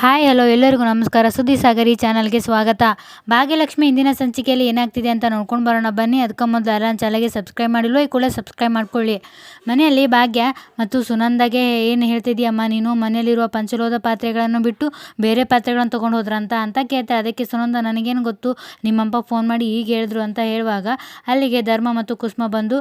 Hi, hello, ಎಲ್ಲರಿಗೂ ನಮಸ್ಕಾರ. ಸುದ್ದಿ ಸಾಗರಿ ಚಾನಲ್ಗೆ ಸ್ವಾಗತ. ಭಾಗ್ಯಲಕ್ಷ್ಮಿ ಇಂದಿನ ಸಂಚಿಕೆಯಲ್ಲಿ ಏನಾಗ್ತಿದೆ ಅಂತ ನೋಡ್ಕೊಂಡು ಬರೋಣ. ಬನ್ನಿ, ಅದಕ್ಕೆ ಮೊದಲು ಅರಾನ್ ಚಾನಲ್ಗೆ ಸಬ್ಸ್ಕ್ರೈಬ್ ಮಾಡಿಲ್ಲ ಈ ಕೂಡ ಸಬ್ಸ್ಕ್ರೈಬ್ ಮಾಡ್ಕೊಳ್ಳಿ. ಮನೆಯಲ್ಲಿ ಭಾಗ್ಯ ಮತ್ತು ಸುನಂದಾಗೆ ಏನು ಹೇಳ್ತಿದ್ದೀಯಮ್ಮ ನೀನು? ಮನೆಯಲ್ಲಿರುವ ಪಂಚಲೋದ ಪಾತ್ರೆಗಳನ್ನು ಬಿಟ್ಟು ಬೇರೆ ಪಾತ್ರೆಗಳನ್ನು ತೊಗೊಂಡು ಹೋದ್ರಂತ ಅಂತ ಕೇಳ್ತೆ ಅದಕ್ಕೆ ಸುನಂದ, ನನಗೇನು ಗೊತ್ತು, ನಿಮ್ಮಪ್ಪ ಫೋನ್ ಮಾಡಿ ಈಗ ಹೇಳಿದ್ರು ಅಂತ ಹೇಳುವಾಗ ಅಲ್ಲಿಗೆ ಧರ್ಮ ಮತ್ತು ಕುಸುಮ ಬಂದು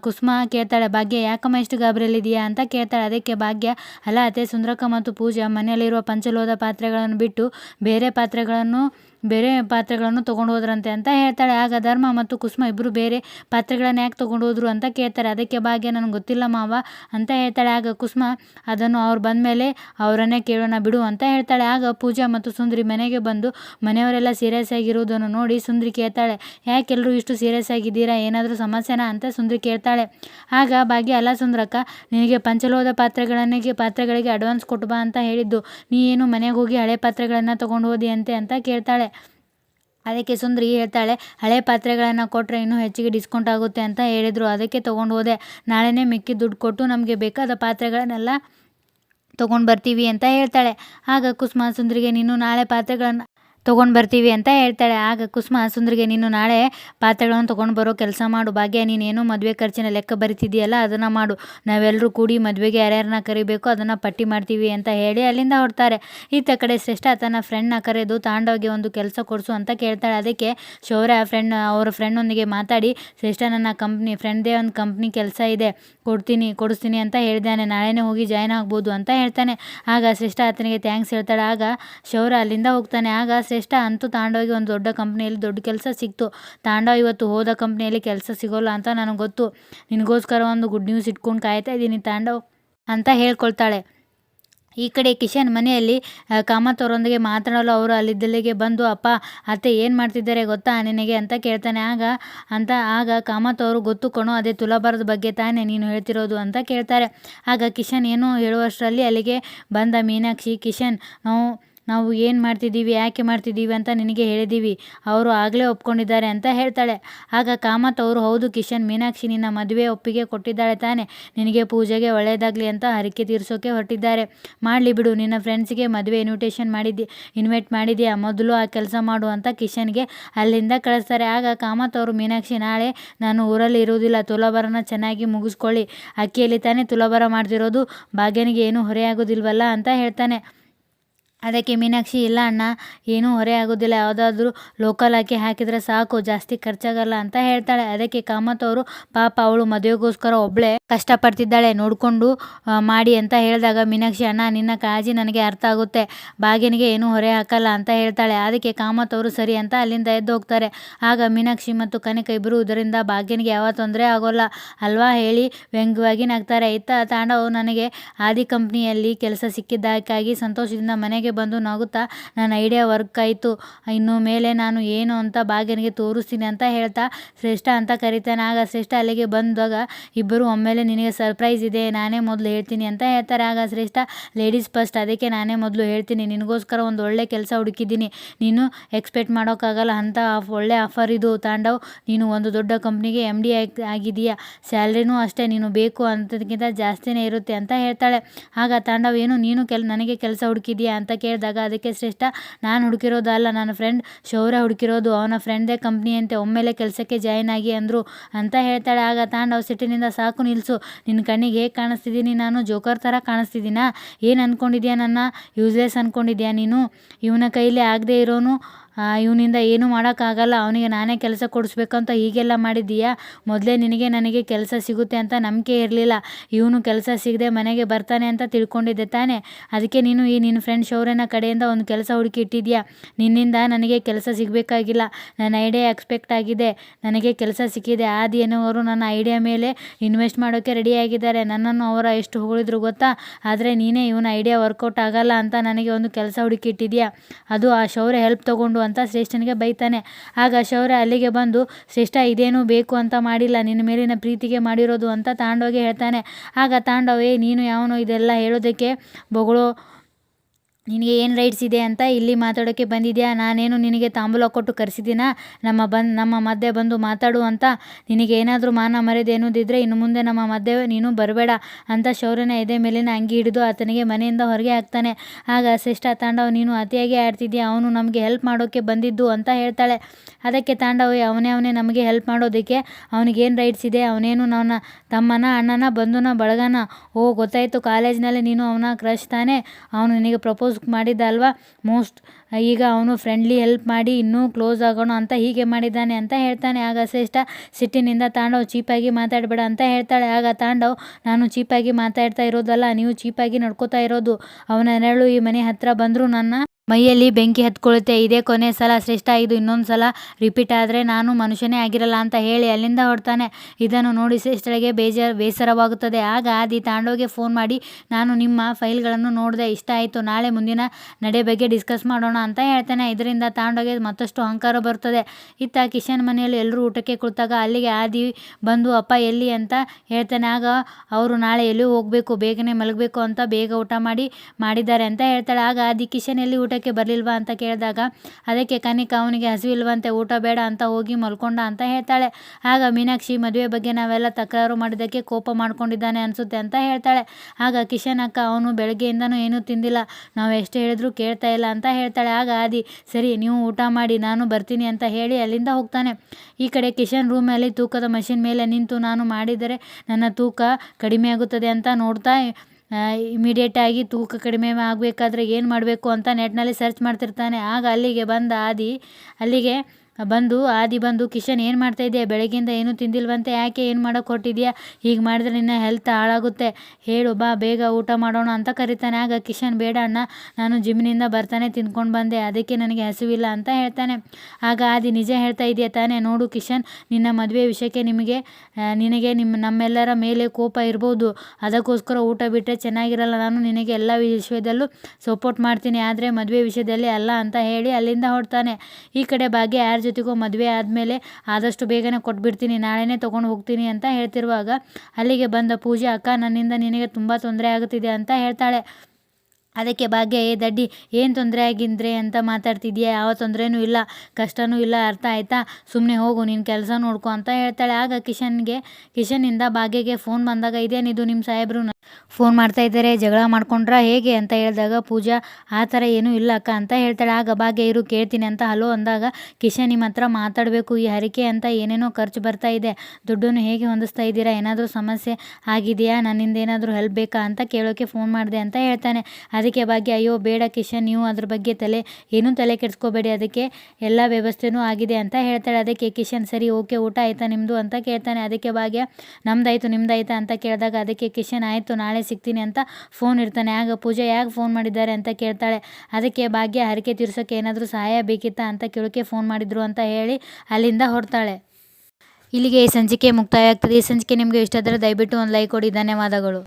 ಕುಸುಮ ಕೇಳ್ತಾಳೆ, ಭಾಗ್ಯ, ಯಾಕಮ್ಮ ಇಷ್ಟು ಗಾಬರಿಯಲ್ಲಿದೆಯಾ ಅಂತ ಕೇಳ್ತಾಳೆ. ಅದಕ್ಕೆ, ಭಾಗ್ಯ ಅಲ್ಲ ಅತ್ತೆ ಸುಂದರಕ್ಕ ಮತ್ತು ಪೂಜಾ ಮನೆಯಲ್ಲಿರುವ ಪಂಚಲೋಧ ಪಾತ್ರೆಗಳನ್ನು ಬಿಟ್ಟು ಬೇರೆ ಪಾತ್ರೆಗಳನ್ನು ಬೇರೆ ಪಾತ್ರೆಗಳನ್ನು ತೊಗೊಂಡು ಹೋದ್ರಂತೆ ಅಂತ ಹೇಳ್ತಾಳೆ. ಆಗ ಧರ್ಮ ಮತ್ತು ಕುಸುಮ ಇಬ್ಬರು ಬೇರೆ ಪಾತ್ರೆಗಳನ್ನು ಯಾಕೆ ತೊಗೊಂಡು ಹೋದ್ರು ಅಂತ ಕೇಳ್ತಾರೆ. ಅದಕ್ಕೆ ಭಾಗ್ಯ ನನಗೆ ಗೊತ್ತಿಲ್ಲ ಮಾವ ಅಂತ ಹೇಳ್ತಾಳೆ. ಆಗ ಕುಸುಮ ಅದನ್ನು ಅವ್ರು ಬಂದಮೇಲೆ ಅವರನ್ನೇ ಕೇಳೋಣ ಬಿಡು ಅಂತ ಹೇಳ್ತಾಳೆ. ಆಗ ಪೂಜಾ ಮತ್ತು ಸುಂದ್ರಿ ಮನೆಗೆ ಬಂದು ಮನೆಯವರೆಲ್ಲ ಸೀರಿಯಸ್ ಆಗಿರುವುದನ್ನು ನೋಡಿ ಸುಂದ್ರಿ ಕೇಳ್ತಾಳೆ ಯಾಕೆಲ್ಲರೂ ಇಷ್ಟು ಸೀರಿಯಸ್ ಆಗಿದ್ದೀರಾ? ಏನಾದರೂ ಸಮಸ್ಯೆನಾ? ಅಂತ ಸುಂದ್ರಿ ಕೇಳ್ತಾಳೆ. ಆಗ ಭಾಗ್ಯ, ಅಲ್ಲ ಸುಂದ್ರಕ್ಕ, ನಿನಗೆ ಪಂಚಲೋಹದ ಪಾತ್ರೆಗಳನ್ನೇ ಪಾತ್ರೆಗಳಿಗೆ ಅಡ್ವಾನ್ಸ್ ಕೊಟ್ಟು ಬಾ ಅಂತ ಹೇಳಿದ್ದು. ನೀ ಏನು ಮನೆಗೆ ಹೋಗಿ ಹಳೆ ಪಾತ್ರೆಗಳನ್ನು ತೊಗೊಂಡು ಹೋದಿ ಅಂತೆ? ಅಂತ ಕೇಳ್ತಾಳೆ. ಅದಕ್ಕೆ ಸುಂದ್ರಿ ಹೇಳ್ತಾಳೆ, ಹಳೆ ಪಾತ್ರೆಗಳನ್ನು ಕೊಟ್ಟರೆ ಇನ್ನೂ ಹೆಚ್ಚಿಗೆ ಡಿಸ್ಕೌಂಟ್ ಆಗುತ್ತೆ ಅಂತ ಹೇಳಿದರು. ಅದಕ್ಕೆ ತೊಗೊಂಡು ಹೋದೆ. ನಾಳೆನೇ ಮಿಕ್ಕಿ ದುಡ್ಡು ಕೊಟ್ಟು ನಮಗೆ ಬೇಕಾದ ಪಾತ್ರೆಗಳನ್ನೆಲ್ಲ ತೊಗೊಂಡು ಬರ್ತೀವಿ ಅಂತ ಹೇಳ್ತಾಳೆ. ಆಗ ಕುಸುಮ ಸುಂದ್ರಿಗೆ, ನೀನು ನಾಳೆ ಪಾತ್ರೆಗಳನ್ನು ತೊಗೊಂಡು ಬರ್ತೀವಿ ಅಂತ ಹೇಳ್ತಾಳೆ. ಆಗ ಕುಸುಮ, ಸುಂದ್ರಿಗೆ, ನೀನು ನಾಳೆ ಪಾತ್ರೆಗಳನ್ನು ತೊಗೊಂಡು ಬರೋ ಕೆಲಸ ಮಾಡು. ಭಾಗ್ಯ ನೀನೇನು ಮದುವೆ ಖರ್ಚಿನ ಲೆಕ್ಕ ಬರಿತಿದೆಯಲ್ಲ, ಅದನ್ನು ಮಾಡು. ನಾವೆಲ್ಲರೂ ಕೂಡಿ ಮದುವೆಗೆ ಯಾರ್ಯಾರನ್ನ ಕರಿಬೇಕು ಅದನ್ನು ಪಟ್ಟಿ ಮಾಡ್ತೀವಿ ಅಂತ ಹೇಳಿ ಅಲ್ಲಿಂದ ಹೊರಡ್ತಾರೆ ಈತ ಕಡೆ ಶ್ರೇಷ್ಠ ತನ್ನ ಫ್ರೆಂಡ್ನ ಕರೆದು, ತಾಂಡವ್ಗೆ ಒಂದು ಕೆಲಸ ಕೊಡಿಸು ಅಂತ ಕೇಳ್ತಾಳೆ. ಅದಕ್ಕೆ ಶೌರ್ಯ ಫ್ರೆಂಡ್ ಅವರ ಫ್ರೆಂಡೊಂದಿಗೆ ಮಾತಾಡಿ, ಶ್ರೇಷ್ಠ, ನನ್ನ ಕಂಪ್ನಿ ಫ್ರೆಂಡ್ದೇ ಒಂದು ಕಂಪ್ನಿ ಕೆಲಸ ಇದೆ. ಕೊಡ್ತೀನಿ, ಕೊಡಿಸ್ತೀನಿ ಅಂತ ಹೇಳಿದ್ದಾನೆ ನಾಳೆನೇ ಹೋಗಿ ಜಾಯ್ನ್ ಆಗ್ಬೋದು ಅಂತ ಹೇಳ್ತಾನೆ. ಆಗ ಶ್ರೇಷ್ಠ ಆತನಿಗೆ ಥ್ಯಾಂಕ್ಸ್ ಹೇಳ್ತಾಳೆ. ಆಗ ಶೌರ್ಯ ಅಲ್ಲಿಂದ ಹೋಗ್ತಾನೆ. ಆಗ ಶ್ರೇಷ್ಠ ಅಂತೂ ತಾಂಡವಿಗೆ ಒಂದು ದೊಡ್ಡ ಕಂಪ್ನಿಯಲ್ಲಿ ದೊಡ್ಡ ಕೆಲಸ ಸಿಕ್ತು. ತಾಂಡವ ಇವತ್ತು ಹೋದ ಕಂಪ್ನಿಯಲ್ಲಿ ಕೆಲಸ ಸಿಗೋಲ್ಲ ಅಂತ ನನಗೆ ಗೊತ್ತು. ನಿನಗೋಸ್ಕರ ಒಂದು ಗುಡ್ ನ್ಯೂಸ್ ಇಟ್ಕೊಂಡು ಕಾಯ್ತಾ ಇದ್ದೀನಿ ತಾಂಡವ್ ಅಂತ ಹೇಳ್ಕೊಳ್ತಾಳೆ. ಈ ಕಡೆ ಕಿಶನ್ ಮನೆಯಲ್ಲಿ ಕಾಮತ್ ಅವರೊಂದಿಗೆ ಮಾತನಾಡಲು ಅವರು ಅಲ್ಲಿದ್ದಲ್ಲಿಗೆ ಬಂದು, ಅಪ್ಪ, ಅತ್ತೆ ಏನು ಮಾಡ್ತಿದ್ದಾರೆ ಗೊತ್ತಾ ನಿನಗೆ? ಅಂತ ಕೇಳ್ತಾನೆ. ಆಗ, ಅಂತ, ಆಗ ಕಾಮತ್ ಅವರು, ಗೊತ್ತು ಕಣೋ, ಅದೇ ತುಲಾಭಾರದ ಬಗ್ಗೆ ತಾನೇ ನೀನು ಹೇಳ್ತಿರೋದು ಅಂತ ಕೇಳ್ತಾರೆ. ಆಗ ಕಿಶನ್ ಏನು ಹೇಳುವಷ್ಟರಲ್ಲಿ ಅಲ್ಲಿಗೆ ಬಂದ ಮೀನಾಕ್ಷಿ, ಕಿಶನ್, ನಾವು ನಾವು ಏನು ಮಾಡ್ತಿದ್ದೀವಿ, ಯಾಕೆ ಮಾಡ್ತಿದ್ದೀವಿ ಅಂತ ನಿನಗೆ ಹೇಳಿದ್ದೀವಿ. ಅವರು ಆಗಲೇ ಒಪ್ಕೊಂಡಿದ್ದಾರೆ ಅಂತ ಹೇಳ್ತಾಳೆ. ಆಗ ಕಾಮತ್ ಅವರು, ಹೌದು ಕಿಶನ್, ಮೀನಾಕ್ಷಿ ನಿನ್ನ ಮದುವೆ ಒಪ್ಪಿಗೆ ಕೊಟ್ಟಿದ್ದಾಳೆ ತಾನೆ. ನಿನಗೆ ಪೂಜೆಗೆ ಒಳ್ಳೆಯದಾಗಲಿ ಅಂತ ಹರಿಕೆ ತೀರಿಸೋಕೆ ಹೊರಟಿದ್ದಾರೆ. ಮಾಡಲಿ ಬಿಡು, ನಿನ್ನ ಫ್ರೆಂಡ್ಸ್ಗೆ ಮದುವೆ ಇನ್ವಿಟೇಷನ್ ಮಾಡಿದ್ದಿ ಇನ್ವೈಟ್ ಮಾಡಿದ್ಯಾ? ಮೊದಲು ಆ ಕೆಲಸ ಮಾಡು ಅಂತ ಕಿಶನ್ಗೆ ಅಲ್ಲಿಂದ ಕಳಿಸ್ತಾರೆ. ಆಗ ಕಾಮತ್ ಅವರು, ಮೀನಾಕ್ಷಿ, ನಾಳೆ ನಾನು ಊರಲ್ಲಿ ಇರುವುದಿಲ್ಲ ತುಲಾಭರನ ಚೆನ್ನಾಗಿ ಮುಗಿಸ್ಕೊಳ್ಳಿ. ಅಕ್ಕಿಯಲ್ಲಿ ತಾನೇ ತುಲಾಭಾರ ಮಾಡ್ತಿರೋದು ಭಾಗ್ಯನಿಗೆ ಏನೂ ಹೊರೆಯಾಗೋದಿಲ್ವಲ್ಲ ಅಂತ ಹೇಳ್ತಾನೆ. ಅದಕ್ಕೆ ಮೀನಾಕ್ಷಿ, ಇಲ್ಲ ಅಣ್ಣ, ಏನೂ ಹೊರೆ ಆಗೋದಿಲ್ಲ, ಯಾವುದಾದ್ರೂ ಲೋಕಲ್ ಹಾಕಿ ಹಾಕಿದರೆ ಸಾಕು, ಜಾಸ್ತಿ ಖರ್ಚಾಗಲ್ಲ ಅಂತ ಹೇಳ್ತಾಳೆ. ಅದಕ್ಕೆ ಕಾಮತ್ ಅವರು, ಪಾಪ ಅವಳು ಮದುವೆಗೋಸ್ಕರ ಒಬ್ಬಳೇ ಕಷ್ಟಪಡ್ತಿದ್ದಾಳೆ, ನೋಡಿಕೊಂಡು ಮಾಡಿ ಅಂತ ಹೇಳಿದಾಗ ಮೀನಾಕ್ಷಿ, ಅಣ್ಣ, ನಿನ್ನ ಕಾಳಜಿ ನನಗೆ ಅರ್ಥ ಆಗುತ್ತೆ, ಬಾಗಿನಿಗೆ ಏನೂ ಹೊರೆ ಹಾಕಲ್ಲ ಅಂತ ಹೇಳ್ತಾಳೆ. ಅದಕ್ಕೆ ಕಾಮತ್ ಅವರು ಸರಿ ಅಂತ ಅಲ್ಲಿಂದ ಎದ್ದು ಹೋಗ್ತಾರೆ ಆಗ ಮೀನಾಕ್ಷಿ ಮತ್ತು ಕನಿಕ ಇಬ್ಬರು ಇದರಿಂದ ಬಾಗಿನಿಗೆ ಯಾವ ತೊಂದರೆ ಆಗೋಲ್ಲ. ಅಲ್ವಾ ಹೇಳಿ, ವ್ಯಂಗ್ಯವಾಗಿ ನಗ್ತಾರೆ. ಇತ್ತ ತಾಂಡವು ನನಗೆ ಆದಿ ಕಂಪ್ನಿಯಲ್ಲಿ ಕೆಲಸ ಸಿಕ್ಕಿದ್ದಕ್ಕಾಗಿ ಸಂತೋಷದಿಂದ ಮನೆಗೆ ಬಂದು ನಗುತ್ತಾ, ನನ್ನ ಐಡಿಯಾ ವರ್ಕ್ ಆಯಿತು. ಇನ್ನು ಮೇಲೆ ನಾನು ಏನು ಅಂತ ಭಾಗ್ಯನಿಗೆ ತೋರಿಸ್ತೀನಿ ಅಂತ ಹೇಳ್ತಾ, ಶ್ರೇಷ್ಠ ಅಂತ ಕರಿತಾನೆ. ಆಗ ಶ್ರೇಷ್ಠ ಅಲ್ಲಿಗೆ ಬಂದಾಗ ಇಬ್ಬರು ಒಮ್ಮೆಲೆ ನಿನಗೆ ಸರ್ಪ್ರೈಸ್ ಇದೆ, ನಾನೇ ಮೊದಲು ಹೇಳ್ತೀನಿ ಅಂತ ಹೇಳ್ತಾರೆ. ಆಗ ಶ್ರೇಷ್ಠ ಲೇಡೀಸ್ ಫಸ್ಟ್ ಅದಕ್ಕೆ ನಾನೇ ಮೊದಲು ಹೇಳ್ತೀನಿ. ನಿನಗೋಸ್ಕರ ಒಂದು ಒಳ್ಳೆ ಕೆಲಸ ಹುಡುಕಿದ್ದೀನಿ. ನೀನು ಎಕ್ಸ್ಪೆಕ್ಟ್ ಮಾಡೋಕ್ಕಾಗಲ್ಲ ಅಂತ ಒಳ್ಳೆ ಆಫರ್ ಇದು. ತಾಂಡವ್, ನೀನು ಒಂದು ದೊಡ್ಡ ಕಂಪ್ನಿಗೆ ಎಂ ಡಿ ಆಗಿದೆಯಾ ಸ್ಯಾಲ್ರಿನೂ ಅಷ್ಟೇ, ನೀನು ಬೇಕು ಅಂತದಕ್ಕಿಂತ ಜಾಸ್ತಿನೇ ಇರುತ್ತೆ ಅಂತ ಹೇಳ್ತಾಳೆ. ಆಗ ತಾಂಡವ್, ಏನು, ನೀನು ಕೆಲ್, ನನಗೆ ಕೆಲಸ ಹುಡುಕಿದೆಯಾ ಅಂತ ಕೇಳಿದಾಗ ಅದಕ್ಕೆ ಶ್ರೇಷ್ಠ, ನಾನು ಹುಡುಕಿರೋದು ಅಲ್ಲ, ನನ್ನ ಫ್ರೆಂಡ್ ಶೌರ್ಯ ಹುಡುಕಿರೋದು, ಅವನ ಫ್ರೆಂಡೇ ಕಂಪ್ನಿಯಂತೆ, ಒಮ್ಮೆಲೆ ಕೆಲಸಕ್ಕೆ ಜಾಯ್ನ್ ಆಗಿ ಅಂದರು, ಅಂತ ಹೇಳ್ತಾಳೆ. ಆಗ ತಾಂಡವ್ ಸಿಟ್ಟಿನಿಂದ, ಸಾಕು ನಿಲ್ಲಿಸು ನಿನ್ನ ಕಣ್ಣಿಗೆ ಹೇಗೆ ಕಾಣಿಸ್ತಿದ್ದೀನಿ ನಾನು, ಜೋಕರ್ ಥರ ಕಾಣಿಸ್ತಿದ್ದೀನಾ? ಏನು ಅಂದ್ಕೊಂಡಿದ್ಯಾ ನನ್ನ? ಯೂಸ್ಲೆಸ್ ಅಂದ್ಕೊಂಡಿದ್ಯಾ ನೀನು? ಇವನ ಕೈಲಿ ಆಗದೆ ಇರೋನು? ಇವನಿಂದ ಏನೂ ಮಾಡೋಕ್ಕಾಗಲ್ಲ. ಅವನಿಗೆ ನಾನೇ ಕೆಲಸ ಕೊಡಿಸ್ಬೇಕಂತ ಹೀಗೆಲ್ಲ ಮಾಡಿದ್ದೀಯಾ? ಮೊದಲೇ ನಿನಗೆ ನನಗೆ ಕೆಲಸ ಸಿಗುತ್ತೆ ಅಂತ ನಂಬಿಕೆ ಇರಲಿಲ್ಲ. ಇವನು ಕೆಲಸ ಸಿಗದೆ ಮನೆಗೆ ಬರ್ತಾನೆ ಅಂತ ತಿಳ್ಕೊಂಡಿದ್ದೆ ತಾನೇ. ಅದಕ್ಕೆ ನೀನು ಈ ನಿನ್ನ ಫ್ರೆಂಡ್ ಶೌರ್ಯನ ಕಡೆಯಿಂದ ಒಂದು ಕೆಲಸ ಹುಡುಕಿ ಇಟ್ಟಿದ್ಯಾ ನಿನ್ನಿಂದ ನನಗೆ ಕೆಲಸ ಸಿಗಬೇಕಾಗಿಲ್ಲ. ನನ್ನ ಐಡಿಯಾ ಎಕ್ಸ್ಪೆಕ್ಟ್ ಆಗಿದೆ. ನನಗೆ ಕೆಲಸ ಸಿಕ್ಕಿದೆ. ಆದಿ ಎನ್ನುವರು ನನ್ನ ಐಡಿಯಾ ಮೇಲೆ ಇನ್ವೆಸ್ಟ್ ಮಾಡೋಕ್ಕೆ ರೆಡಿಯಾಗಿದ್ದಾರೆ ನನ್ನನ್ನು ಅವರ ಎಷ್ಟು ಹೊಗಳಿದ್ರು ಗೊತ್ತಾ? ಆದರೆ ನೀನೇ ಇವನ ಐಡಿಯಾ ವರ್ಕೌಟ್ ಆಗಲ್ಲ ಅಂತ ನನಗೆ ಒಂದು ಕೆಲಸ ಹುಡುಕಿ ಇಟ್ಟಿದ್ಯಾ ಅದು ಆ ಶೌರ್ಯ ಹೆಲ್ಪ್ ತಗೊಂಡು ಅಂತ ಶ್ರೇಷ್ಠನಿಗೆ ಬೈತಾನೆ. ಆಗ ಶೌರ್ಯ ಅಲ್ಲಿಗೆ ಬಂದು, ಶ್ರೇಷ್ಠ, ಇದೇನು ಬೇಕು ಅಂತ ಮಾಡಿಲ್ಲ. ನಿನ್ನ ಮೇಲಿನ ಪ್ರೀತಿಗೆ ಮಾಡಿರೋದು ಅಂತ ತಾಂಡವ್ಗೆ ಹೇಳ್ತಾನೆ. ಆಗ ತಾಂಡವೇ ನೀನು ಯಾವನು ಇದೆಲ್ಲ ಹೇಳೋದಕ್ಕೆ ಬೊಗಳೋ ನಿನಗೆ ಏನು ರೈಟ್ಸ್ ಇದೆ ಅಂತ ಇಲ್ಲಿ ಮಾತಾಡೋಕ್ಕೆ ಬಂದಿದ್ಯಾ? ನಾನೇನು ನಿನಗೆ ತಾಂಬೂಲ ಕೊಟ್ಟು ಕರೆಸಿದ್ದೀನಾ? ನಮ್ಮ ಬಂದು, ನಮ್ಮ ಮಧ್ಯೆ ಬಂದು ಮಾತಾಡು ಅಂತ ನಿನಗೆ ಏನಾದರೂ ಮಾನ ಮರ್ಯಾದೆ ಅನ್ನೋದಿದ್ದರೆ ಇನ್ನು ಮುಂದೆ ನಮ್ಮ ಮಧ್ಯೆ ನೀನು ಬರಬೇಡ ಅಂತ ಶೌರ್ಯನ ಎದೆ ಮೇಲಿನ ಅಂಗಿ ಹಿಡಿದು ಆತನಿಗೆ ಮನೆಯಿಂದ ಹೊರಗೆ ಹಾಕ್ತಾನೆ. ಆಗ ಶ್ರೇಷ್ಠ ತಾಂಡವ್, ನೀನು ಅತಿಯಾಗಿ ಆಡ್ತಿದ್ಯಾ? ಅವನು ನಮಗೆ ಹೆಲ್ಪ್ ಮಾಡೋಕ್ಕೆ ಬಂದಿದ್ದು ಅಂತ ಹೇಳ್ತಾಳೆ. ಅದಕ್ಕೆ ತಾಂಡವ್, ಅವನೇ ಅವನೇ ನಮಗೆ ಹೆಲ್ಪ್ ಮಾಡೋದಕ್ಕೆ ಅವನಿಗೇನು ರೈಟ್ಸ್ ಇದೆ? ಅವನೇನು ನನ್ನ ತಮ್ಮನ, ಅಣ್ಣನ, ಬಂಧುನ, ಬಳಗನ? ಓ, ಗೊತ್ತಾಯಿತು. ಕಾಲೇಜ್ನಲ್ಲಿ ನೀನು ಅವನ ಕ್ರಶ್ ತಾನೆ. ಅವನು ನಿನಗೆ ಪ್ರಪೋಸ್ ಮಾಡಿದ್ದ ಅಲ್ವಾ? ಮೋಸ್ಟ್ ಈಗ ಅವನು ಫ್ರೆಂಡ್ಲಿ ಹೆಲ್ಪ್ ಮಾಡಿ ಇನ್ನೂ ಕ್ಲೋಸ್ ಆಗೋಣ ಅಂತ ಹೀಗೆ ಮಾಡಿದ್ದಾನೆ ಅಂತ ಹೇಳ್ತಾನೆ. ಆಗ ಶ್ರೇಷ್ಠ, ಸಿಟ್ಟಿನಿಂದ ತಾಂಡವ್ ಚೀಪಾಗಿ ಮಾತಾಡಬೇಡ ಅಂತ ಹೇಳ್ತಾಳೆ. ಆಗ ತಾಂಡವ್, ನಾನು ಚೀಪಾಗಿ ಮಾತಾಡ್ತಾ ಇರೋದಲ್ಲ, ನೀವು ಚೀಪಾಗಿ ನಡ್ಕೋತಾ ಇರೋದು. ಅವನ ನೆರಳು ಈ ಮನೆ ಹತ್ರ ಬಂದರೂ ನನ್ನ ಮೈಯಲ್ಲಿ ಬೆಂಕಿ ಹತ್ಕೊಳ್ಳುತ್ತೆ. ಇದೇ ಕೊನೆ ಸಲ, ಶ್ರೇಷ್ಠ ಇದು ಇನ್ನೊಂದು ಸಲ ರಿಪೀಟ್ ಆದರೆ ನಾನು ಮನುಷ್ಯನೇ ಆಗಿರಲ್ಲ ಅಂತ ಹೇಳಿ ಅಲ್ಲಿಂದ ಹೊರಡ್ತಾನೆ. ಇದನ್ನು ನೋಡಿ ಶ್ರೇಷ್ಠಳಿಗೆ ಬೇಜಾರು, ಬೇಸರವಾಗುತ್ತದೆ. ಆಗ ಆದಿ ತಾಂಡೋಗೆ ಫೋನ್ ಮಾಡಿ, ನಾನು ನಿಮ್ಮ ಫೈಲ್ಗಳನ್ನು ನೋಡಿದೆ, ಇಷ್ಟ ಆಯಿತು. ನಾಳೆ ಮುಂದಿನ ನಡೆ ಬಗ್ಗೆ ಡಿಸ್ಕಸ್ ಮಾಡೋಣ ಅಂತ ಹೇಳ್ತಾನೆ. ಇದರಿಂದ ತಾಂಡೋಗೆ ಮತ್ತಷ್ಟು ಅಹಂಕಾರ ಬರ್ತದೆ ಇತ್ತ ಕಿಶನ್ ಮನೆಯಲ್ಲಿ ಎಲ್ಲರೂ ಊಟಕ್ಕೆ ಕುಳಿತಾಗ ಅಲ್ಲಿಗೆ ಆದಿ ಬಂದು, ಅಪ್ಪ, ಎಲ್ಲಿ? ಅಂತ ಹೇಳ್ತಾನೆ. ಆಗ ಅವರು, ನಾಳೆ ಎಲ್ಲಿ ಹೋಗಬೇಕು, ಬೇಗನೆ ಮಲಗಬೇಕು ಅಂತ ಬೇಗ ಊಟ ಮಾಡಿ, ಮಾಡಿದ್ದಾರೆ ಅಂತ ಹೇಳ್ತಾಳೆ. ಆಗ ಆದಿ ಕಿಶನ್ ಎಲ್ಲಿ ಊಟಕ್ಕೆ ಬರಲಿಲ್ವಾ ಅಂತ ಕೇಳಿದಾಗ, ಅದಕ್ಕೆ ಕನಿಕ ಅವನಿಗೆ ಹಸಿವಿಲ್ವಂತೆ ಊಟ ಬೇಡ ಅಂತ ಹೋಗಿ ಮಲ್ಕೊಂಡ ಅಂತ ಹೇಳ್ತಾಳೆ. ಆಗ ಮೀನಾಕ್ಷಿ ಮದುವೆ ಬಗ್ಗೆ ನಾವೆಲ್ಲ ತಕರಾರು ಮಾಡಿದ್ದಕ್ಕೆ ಕೋಪ ಮಾಡ್ಕೊಂಡಿದ್ದಾನೆ ಅನಿಸುತ್ತೆ ಅಂತ ಹೇಳ್ತಾಳೆ. ಆಗ ಕಿಶನ್ ಅಕ್ಕ ಅವನು ಬೆಳಗ್ಗೆಯಿಂದನೂ ಏನೂ ತಿಂದಿಲ್ಲ. ನಾವು ಎಷ್ಟು ಹೇಳಿದ್ರೂ ಕೇಳ್ತಾ ಇಲ್ಲ ಅಂತ ಹೇಳ್ತಾಳೆ. ಆಗ ಆದಿ, ಸರಿ, ನೀವು ಊಟ ಮಾಡಿ, ನಾನು ಬರ್ತೀನಿ ಅಂತ ಹೇಳಿ ಅಲ್ಲಿಂದ ಹೋಗ್ತಾನೆ. ಈ ಕಡೆ ಕಿಶನ್ ರೂಮಲ್ಲಿ ತೂಕದ ಮಷಿನ್ ಮೇಲೆ ನಿಂತು ನಾನು ಮಾಡಿದರೆ ನನ್ನ ತೂಕ ಕಡಿಮೆ ಆಗುತ್ತದೆ ಅಂತ ನೋಡ್ತಾ ಇಮಿಡಿಯೇಟಾಗಿ ತೂಕ ಕಡಿಮೆ ಆಗಬೇಕಾದ್ರೆ ಏನು ಮಾಡಬೇಕು ಅಂತ ನೆಟ್ನಲ್ಲಿ ಸರ್ಚ್ ಮಾಡ್ತಿರ್ತಾನೆ. ಆಗ ಅಲ್ಲಿಗೆ ಬಂದ ಆದಿ, ಅಲ್ಲಿಗೆ ಬಂದು ಆದಿ ಬಂದು, ಕಿಶನ್ ಏನು ಮಾಡ್ತಾ ಇದೆಯಾ? ಬೆಳಗ್ಗೆಯಿಂದ ಏನೂ ತಿಂದಿಲ್ವಂತೆ, ಯಾಕೆ ಏನು ಮಾಡೋಕೆ ಹೊರಟಿದ್ಯಾ? ಹೀಗೆ ಮಾಡಿದ್ರೆ ನಿನ್ನ ಹೆಲ್ತ್ ಹಾಳಾಗುತ್ತೆ. ಹೇಳು, ಬಾ, ಬೇಗ ಊಟ ಮಾಡೋಣ ಅಂತ ಕರಿತಾನೆ. ಆಗ ಕಿಶನ್, ಬೇಡ ಅಣ್ಣ, ನಾನು ಜಿಮ್ನಿಂದ ಬರ್ತಾನೆ ತಿಂದ್ಕೊಂಡು ಬಂದೆ. ಅದಕ್ಕೆ ನನಗೆ ಹಸಿವಿಲ್ಲ ಅಂತ ಹೇಳ್ತಾನೆ. ಆಗ ಆದಿ ನಿಜ ಹೇಳ್ತಾ ಇದೆಯಾ ತಾನೇ? ನೋಡು ಕಿಶನ್, ನಿನ್ನ ಮದುವೆ ವಿಷಯಕ್ಕೆ ನಿಮಗೆ ನಿನಗೆ ನಿಮ್ಮ ನಮ್ಮೆಲ್ಲರ ಮೇಲೆ ಕೋಪ ಇರ್ಬೋದು. ಅದಕ್ಕೋಸ್ಕರ ಊಟ ಬಿಟ್ಟರೆ ಚೆನ್ನಾಗಿರಲ್ಲ. ನಾನು ನಿನಗೆ ಎಲ್ಲ ವಿಷಯದಲ್ಲೂ ಸಪೋರ್ಟ್ ಮಾಡ್ತೀನಿ. ಆದರೆ ಮದುವೆ ವಿಷಯದಲ್ಲಿ ಅಲ್ಲ ಅಂತ ಹೇಳಿ ಅಲ್ಲಿಂದ ಹೊರಡ್ತಾನೆ. ಈ ಕಡೆ ಭಾಗ್ಯ ಯಾರ ಜೊತೆಗೋ ಮದುವೆ ಆದಮೇಲೆ ಆದಷ್ಟು ಬೇಗನೆ ಕೊಟ್ಬಿಡ್ತೀನಿ, ನಾಳೆನೇ ತೊಗೊಂಡು ಹೋಗ್ತೀನಿ ಅಂತ ಹೇಳ್ತಿರುವಾಗ ಅಲ್ಲಿಗೆ ಬಂದ ಪೂಜೆ, ಅಕ್ಕ, ನನ್ನಿಂದ ನಿನಗೆ ತುಂಬ ತೊಂದರೆ ಆಗುತ್ತಿದೆ ಅಂತ ಹೇಳ್ತಾಳೆ. ಅದಕ್ಕೆ ಭಾಗ್ಯ, ಏ ದಡ್ಡಿ, ಏನು ತೊಂದರೆ ಆಗಿದ್ರೆ ಅಂತ ಮಾತಾಡ್ತಿದ್ಯಾ? ಯಾವ ತೊಂದರೆನೂ ಇಲ್ಲ, ಕಷ್ಟನೂ ಇಲ್ಲ, ಅರ್ಥ ಆಯಿತಾ? ಸುಮ್ಮನೆ ಹೋಗು ನಿನ್ನ ಕೆಲಸ ನೋಡ್ಕೊ ಅಂತ ಹೇಳ್ತಾಳೆ. ಆಗ ಕಿಶನ್ಗೆ ಕಿಶನಿಂದ ಭಾಗ್ಯಗೆ ಫೋನ್ ಬಂದಾಗ ಇದೇನಿದು ನಿಮ್ಮ ಸಾಹೇಬರು? ಫೋನ್ ಮಾಡ್ತಾ ಇದ್ದಾರೆ, ಜಗಳ ಮಾಡ್ಕೊಂಡ್ರಾ ಹೇಗೆ? ಅಂತ ಹೇಳಿದಾಗ, ಪೂಜಾ, ಆ ಥರ ಏನೂ ಇಲ್ಲ ಅಕ್ಕ ಅಂತ ಹೇಳ್ತಾಳೆ. ಆಗ ಭಾಗ್ಯ, ಇರು, ಕೇಳ್ತೀನಿ ಅಂತ ಹಲೋ ಅಂದಾಗ, ಕಿಶನ್ ನಿಮ್ಮ ಹತ್ರ ಮಾತಾಡಬೇಕು, ಈ ಹರಿಕೆ ಅಂತ ಏನೇನೋ ಖರ್ಚು ಬರ್ತಾ ಇದೆ, ದುಡ್ಡನ್ನು ಹೇಗೆ ಹೊಂದಿಸ್ತಾ ಇದ್ದೀರಾ? ಏನಾದರೂ ಸಮಸ್ಯೆ ಆಗಿದೆಯಾ? ನನ್ನಿಂದ ಏನಾದರೂ ಹೆಲ್ಪ್ ಬೇಕಾ? ಅಂತ ಕೇಳೋಕ್ಕೆ ಫೋನ್ ಮಾಡಿದೆ ಅಂತ ಹೇಳ್ತಾನೆ. ಅದಕ್ಕೆ ಭಾಗ್ಯ, ಅಯ್ಯೋ ಬೇಡ ಕಿಶನ್, ನೀವು ಅದ್ರ ಬಗ್ಗೆ ತಲೆ, ಏನೂ ತಲೆ ಕೆಡಿಸ್ಕೋಬೇಡಿ, ಅದಕ್ಕೆ ಎಲ್ಲ ವ್ಯವಸ್ಥೆನೂ ಆಗಿದೆ ಅಂತ ಹೇಳ್ತಾಳೆ. ಅದಕ್ಕೆ ಕಿಶನ್, ಸರಿ, ಓಕೆ, ಊಟ ಆಯಿತಾ ನಿಮ್ಮದು ಅಂತ ಕೇಳ್ತಾನೆ. ಅದಕ್ಕೆ ಭಾಗ್ಯ, ನಮ್ದಾಯಿತು, ನಿಮ್ದಾಯ್ತಾ ಅಂತ ಕೇಳಿದಾಗ ಅದಕ್ಕೆ ಕಿಶನ್, ಆಯಿತು, ನಾಳೆ ಸಿಗ್ತೀನಿ ಅಂತ ಫೋನ್ ಇರ್ತಾನೆ ಆಗ ಪೂಜೆ ಯಾಕೆ ಫೋನ್ ಮಾಡಿದ್ದಾರೆ ಅಂತ ಕೇಳ್ತಾಳೆ. ಅದಕ್ಕೆ ಭಾಗ್ಯ, ಹರಕೆ ತೀರ್ಸೋಕ್ಕೆ ಏನಾದರೂ ಸಹಾಯ ಬೇಕಿತ್ತಾ ಅಂತ ಕೇಳೋಕೆ ಫೋನ್ ಮಾಡಿದ್ರು ಅಂತ ಹೇಳಿ ಅಲ್ಲಿಂದ ಹೊರತಾಳೆ. ಇಲ್ಲಿಗೆ ಈ ಸಂಚಿಕೆ ಮುಕ್ತಾಯ ಆಗ್ತದೆ. ಈ ಸಂಚಿಕೆ ನಿಮಗೆ ಇಷ್ಟ ಆದರೆ ದಯವಿಟ್ಟು ಒಂದು ಲೈಕ್ ಕೊಡಿ. ಧನ್ಯವಾದಗಳು.